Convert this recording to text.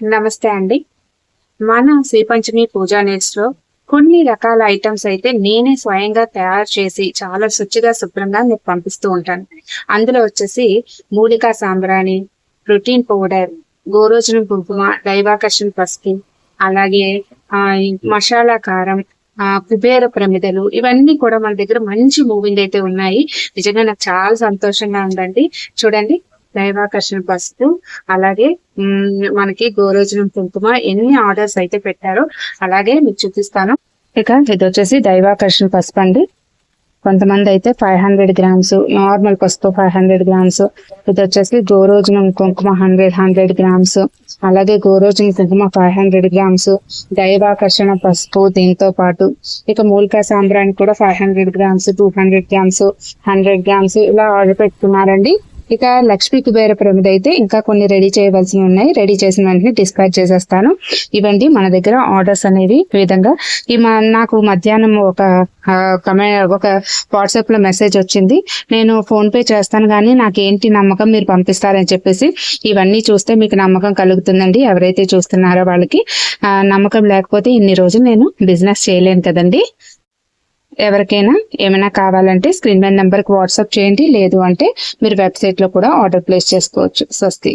నమస్తే అండి. మన శ్రీపంచమి పూజా నెట్స్ కొన్ని రకాల ఐటమ్స్ అయితే నేనే స్వయంగా తయారు చేసి చాలా శుచిగా శుభ్రంగా మీకు పంపిస్తూ ఉంటాను. అందులో వచ్చేసి మూలికా సాంబ్రాణి ప్రోటీన్ పౌడర్ గోరోజనం కుంకుమ దైవాకర్షణ పసుపు అలాగే మసాలా కారం ఆ కుబేర ప్రమిదలు ఇవన్నీ కూడా మన దగ్గర మంచి మూవింగ్ అయితే ఉన్నాయి. నిజంగా నాకు చాలా సంతోషంగా ఉందండి. చూడండి దైవాకర్షణ బస్సు అలాగే మనకి గోరోజనం కుంకుమ ఎన్ని ఆర్డర్స్ అయితే పెట్టారో అలాగే మీకు చూపిస్తాను. ఇక ఇది వచ్చేసి దైవాకర్షణ పసుపు అండి కొంతమంది అయితే ఫైవ్ హండ్రెడ్ గ్రామ్స్ నార్మల్ పసుపు ఫైవ్ హండ్రెడ్ గ్రామ్స్ ఇది వచ్చేసి గోరోజనం కుంకుమ హండ్రెడ్ హండ్రెడ్ గ్రామ్స్ అలాగే గోరోజనం కుంకుమ ఫైవ్ హండ్రెడ్ గ్రామ్స్ దైవాకర్షణ పసుపు దీంతో పాటు ఇక మూలికా సాంబ్రాణి కూడా five hundred grams two hundred grams hundred grams ఇలా ఆర్డర్ పెట్టుకున్నారండి. ఇక లక్ష్మీ కుబేర ప్రమిద అయితే ఇంకా కొన్ని రెడీ చేయవలసి ఉన్నాయి. రెడీ చేసిన వెంటనే డిస్పాచ్ చేసేస్తాను. ఇవండి మన దగ్గర ఆర్డర్స్ అనేవి ఈ విధంగా. ఈ నాకు మధ్యాహ్నం ఒక కమె ఒక వాట్సాప్లో మెసేజ్ వచ్చింది. నేను ఫోన్ పే చేస్తాను కానీ నాకు ఏంటి నమ్మకం మీరు పంపిస్తారని చెప్పేసి ఇవన్నీ చూస్తే మీకు నమ్మకం కలుగుతుందండి. ఎవరైతే చూస్తున్నారో వాళ్ళకి నమ్మకం లేకపోతే ఇన్ని రోజులు నేను బిజినెస్ చేయలేను కదండి. ఎవరికైనా ఏమైనా కావాలంటే స్క్రీన్ మీద నెంబర్కి వాట్సాప్ చేయండి. లేదు అంటే మీరు వెబ్సైట్లో కూడా ఆర్డర్ ప్లేస్ చేసుకోవచ్చు. స్వస్తి.